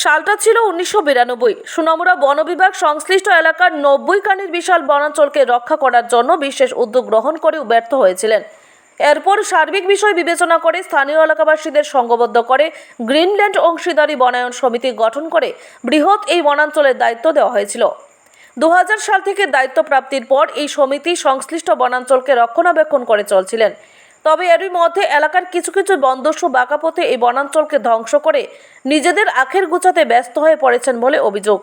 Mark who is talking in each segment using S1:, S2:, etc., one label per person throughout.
S1: সালটা ছিল উনিশশো বিরানব্বই। সুনমুরা বন বিভাগ সংশ্লিষ্ট এলাকার নব্বই কানির বিশাল বনাঞ্চলকে রক্ষা করার জন্য বিশেষ উদ্যোগ গ্রহণ করেও ব্যর্থ হয়েছিলেন। এরপর সার্বিক বিষয় বিবেচনা করে স্থানীয় এলাকাবাসীদের সংঘবদ্ধ করে গ্রিনল্যান্ড অংশীদারি বনায়ন সমিতি গঠন করে বৃহৎ এই বনাঞ্চলের দায়িত্ব দেওয়া হয়েছিল। দু হাজার সাল থেকে দায়িত্ব প্রাপ্তির পর এই সমিতি সংশ্লিষ্ট বনাঞ্চলকে রক্ষণাবেক্ষণ করে চলছিলেন। তবে এরই মধ্যে এলাকার কিছু কিছু বন্দস্য বাঁকাপথে এই বনাঞ্চলকে ধ্বংস করে নিজেদের আখের গুছাতে ব্যস্ত হয়ে পড়েছেন বলে অভিযোগ।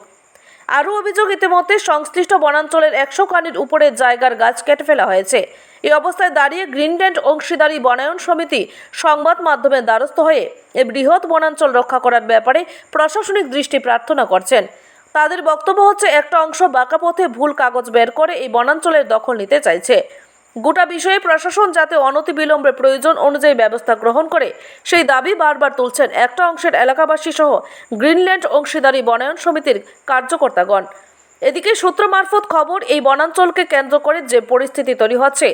S1: আরও অভিযোগ ইতিমধ্যে সংশ্লিষ্ট বনাঞ্চলের একশো কানির উপরে জায়গার গাছ কেটে ফেলা হয়েছে। এই অবস্থায় দাঁড়িয়ে গ্রিনল্যান্ড অংশীদারি বনায়ন সমিতি সংবাদ মাধ্যমের দ্বারস্থ হয়ে এই বৃহৎ বনাঞ্চল রক্ষা করার ব্যাপারে প্রশাসনিক দৃষ্টি প্রার্থনা করছেন। তাদের বক্তব্য হচ্ছে, একটা অংশ বাঁকা পথে ভুল কাগজ বের করে এই বনাঞ্চলের দখল নিতে চাইছে। গোটা বিষয়ে প্রশাসন যাতে অনতিবিলম্বে প্রয়োজন অনুযায়ী ব্যবস্থা গ্রহণ করে, সেই দাবি বারবার তুলছেন একটা অংশের এলাকাবাসী সহ গ্রিনল্যান্ড অংশীদারি বনায়ন সমিতির কার্যকর্তাগণ। এদিকে সূত্র মারফত খবর, এই বনাঞ্চলকে কেন্দ্র করে যে পরিস্থিতি তৈরি হচ্ছে,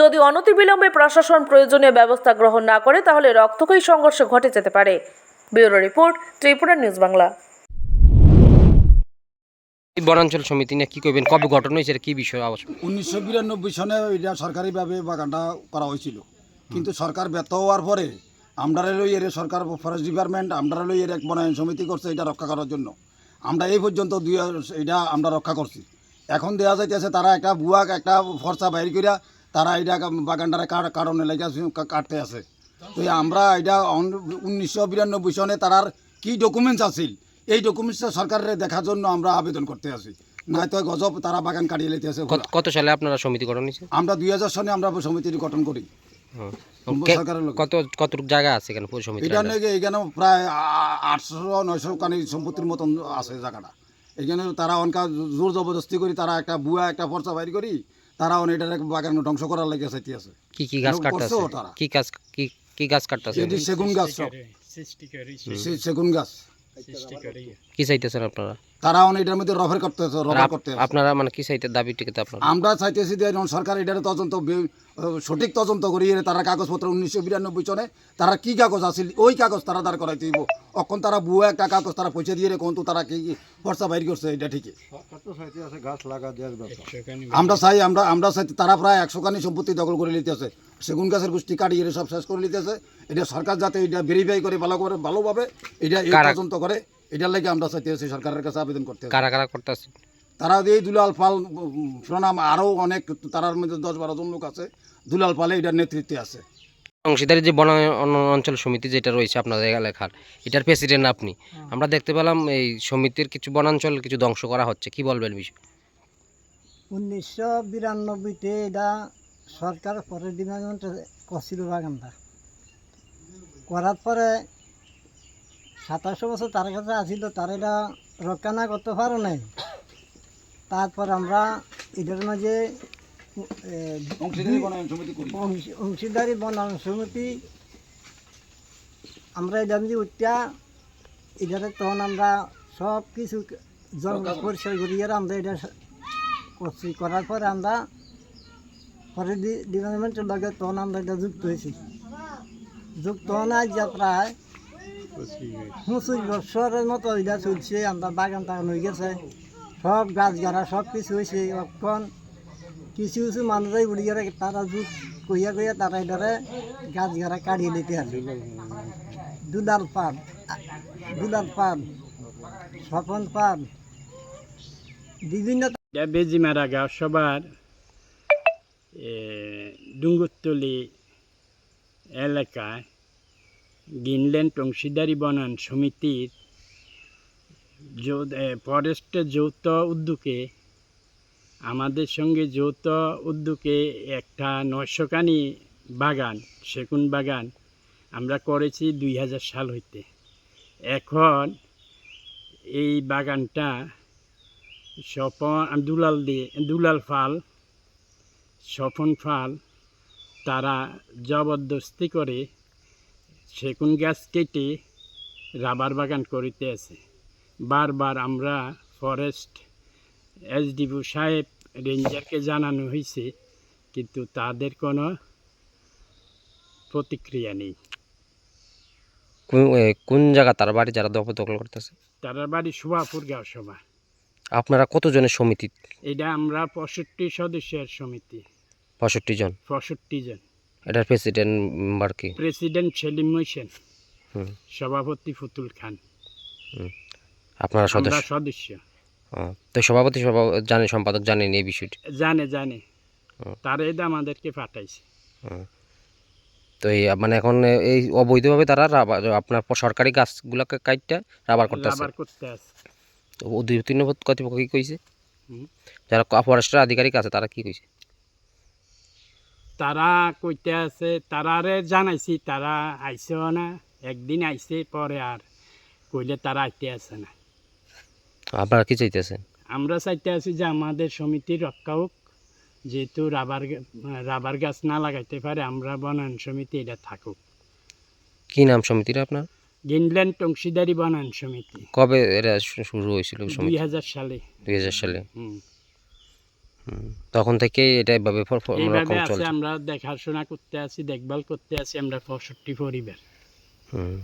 S1: যদি অনতিবিলম্বে প্রশাসন প্রয়োজনীয় ব্যবস্থা গ্রহণ না করে, তাহলে রক্তক্ষয়ী সংঘর্ষ ঘটে যেতে পারে। Bureau report Tripura news Bangla.
S2: বনাঞ্চল সমিতি নিয়ে কি করবেন কবে গঠন হয়েছে? কি বিষয় আবশ্যক?
S3: উনিশশো বিরানব্বই সনে এটা সরকারিভাবে বাগানটা করা হয়েছিল। কিন্তু সরকার ব্যর্থ হওয়ার পরে আমরা লই এর সরকার ফরেস্ট ডিপার্টমেন্ট আমরা লই এর এক বনায়ন সমিতি করছে এটা রক্ষা করার জন্য। আমরা এই পর্যন্ত দুই এটা আমরা রক্ষা করছি। এখন দেওয়া যাইতেছে তারা একটা বুয়াক, একটা ফর্সা বাইর করিয়া তারা এটা বাগানটারে কারণে লেগে কাটতে আছে। তো আমরা এটা উনিশশো বিরানব্বই সনে তারার কি ডকুমেন্টস আছিল? এই ডকুমেন্টসটা সরকারের দেখার জন্য আমরা আবেদন করতে আছি। নয়তো গজব তারা বাগান কাটিয়ে লেতেছে
S2: কত- কত সালে আপনারা সমিতি গঠন হয়েছে?
S3: আমরা দুই হাজার সনে আমরা সমিতির গঠন করি।
S2: কত কতটুকু জায়গা আছে এখানে সমিতি
S3: এটা নাকি এখানে প্রায় আটশো নয়শো কানি সম্পত্তির মতন আছে জায়গাটা। এখানে তারা অনকা জোর জবরদস্তি করি তারা একটা বুয়া একটা পর্চা বাইর করি তারা অন বাগান ধ্বংস করার লাগে চাইতে আছে।
S2: কি কি গাছ কাটতেছে? কি গাছ কি কি গাছ কাটতেছে?
S3: সেগুন গাছ। সেগুন গাছ।
S2: কি চাইতেছেন আপনারা?
S3: তারা অন এটার মধ্যে রফের করতে আছে রফার করতে
S2: আপনারা মানে কি চাইতে দাবি টিকে আপনারা?
S3: আমরা চাইতেছি যে সরকার এটার তদন্ত সঠিক তদন্ত করিয়ে এর তারা কাগজপত্র উনিশশো বিরানব্বই সনে তারা কি কাগজ আছিল ওই কাগজ তারা দাঁড় করাই দিব অখন তারা বুয়া একটা কাগজ তারা পয়সা দিয়ে কোন তো তারা কি খরচা বাইর করছে এটা ঠিকই। আমরা চাই আমরা আমরা চাই তারা প্রায় একশো কানি সম্পত্তি দখল করে নিতেছে সেগুন গাছের গোষ্ঠী কাটিয়ে সব শেষ করে নিতেছে এটা সরকার যাতে এটা ভেরিফাই করে ভালো করে ভালোভাবে এটা এই
S2: কারা-
S3: তদন্ত করে এটার লাগে আমরা চাইতেছি সরকারের কাছে আবেদন করতে
S2: কারা কারা করতেছে
S3: তারা এই দুলাল পাল প্রণাম আরও অনেক তারার মধ্যে দশ বারো জন লোক আছে দুলাল পালে এটার নেতৃত্বে আছে।
S2: অংশীদারি যে বন অঞ্চল সমিতি যেটা রয়েছে আপনাদের এলাকার এটার প্রেসিডেন্ট আপনি। আমরা দেখতে পেলাম এই সমিতির কিছু বনাঞ্চল কিছু ধ্বংস করা হচ্ছে কি বলবেন বিষয়?
S4: উনিশশো বিরানব্বইতে এটা সরকার ফরেস্ট ডিপার্টমেন্টে করছিল বাগানটা। করার পরে সাতাশো বছর তার কাছে আসিল তার এটা রক্ষা না করতে পারো নাই তারপর আমরা এটার মাঝে
S3: অংশীদারি বনায়ন সমিতি
S4: আমরা এটা যে উঠা এটাতে তখন আমরা সব কিছু জঙ্গল পরিষ্কার করিয়ে আমরা এটা করছি। করার পরে আমরা পরে ডিপার্টমেন্টের লগে তখন আমরা এটা যুক্ত হয়েছি। যুক্ত না যা প্রায় পঁচিশ বছরের মতো এটা চলছে। আমরা বাগান টাগান হয়ে গেছে। সব গাছ গাড়া সব কিছু হয়েছে। এখন কিছু কিছু মানুষই উড়ি গেলে তারা যুগ কইয়া কইয়া তারা এটারে গাছ গাড়া কাটিয়ে নিতে হবে দুলাল পান দুলাল পান স্বপন পান বিভিন্ন
S5: বেজি বেজিমারা গাঁও সবার ডুঙ্গুরতলি এলাকায় গ্রিনল্যান্ড অংশীদারি বনায়ন সমিতির ফরেস্টের যৌথ উদ্যোগে আমাদের সঙ্গে যৌথ উদ্যোগে একটা নয়শোকানি বাগান, সেগুন বাগান আমরা করেছি দুই হাজার সাল হইতে। এখন এই বাগানটা স্বপন, দুলাল দিয়ে, দুলাল ফাল, স্বপন ফাল, তারা জবরদস্তি করে সেগুন গাছ কেটে রাবার বাগান করিতে আছে। বারবার আমরা ফরেস্ট এসডিপু সাহেব রেঞ্জারকে জানানো হয়েছে কিন্তু তাদের কোনো প্রতিক্রিয়া নেই।
S2: কোন- কোন জায়গা তার বাড়ি যারা দখল করতেছে?
S5: তারা বাড়ি সুভাপুর গাঁও সভা।
S2: আপনারা কতজনের সমিতি?
S5: এটা আমরা পঁয়ষট্টি সদস্যের সমিতি।
S2: পঁয়ষট্টি জন?
S5: পঁয়ষট্টি জন।
S2: এটার প্রেসিডেন্ট মেম্বার কি?
S5: প্রেসিডেন্ট সেলিম হোসেন সভাপতি ফুতুল খান।
S2: আপনারা সদস্য?
S5: সদস্য।
S2: তো সভাপতি সভা জানে সম্পাদক জানেন এই বিষয়টি?
S5: জানে জানে।
S2: হুম।
S5: তারা এটা আমাদেরকে পাঠাইছে।
S2: তো এই মানে এখন এই অবৈধভাবে তারা রাবার আপনার সরকারি গাছগুলোকে কাটটা রাবার করতেছে?
S5: রাবার করতে আছে।
S2: তো উদ্যোগীন কর্তৃপক্ষ কি কইছে। যারা ফরেস্টের আধিকারিক আছে তারা কি কইছে?
S5: তারা কইতে আছে তারারে জানাইছি তারা আইসেও না। একদিন আইছে পরে আর কইলে তারা আইতে আছে না।
S2: আপনারা কি চাইতেছেন?
S5: আমরা চাইতে আছি যে আমাদের সমিতি রক্ষা হোক যেহেতু রাবার রাবার গাছ না লাগাইতে পারে আমরা বনায়ন সমিতি এটা থাকুক।
S2: কি নাম সমিতির আপনার?
S5: গ্রিনল্যান্ড অংশীদারি বনায়ন সমিতি।
S2: কবে এটা শুরু হয়েছিল
S5: দুই হাজার সালে।
S2: দুই হাজার সালে। তখন থেকে এটা এভাবে
S5: এইভাবে আছে আমরা দেখাশোনা করতে আছি দেখভাল করতে আছি আমরা পঁয়ষট্টি পরিবার।
S2: হুম।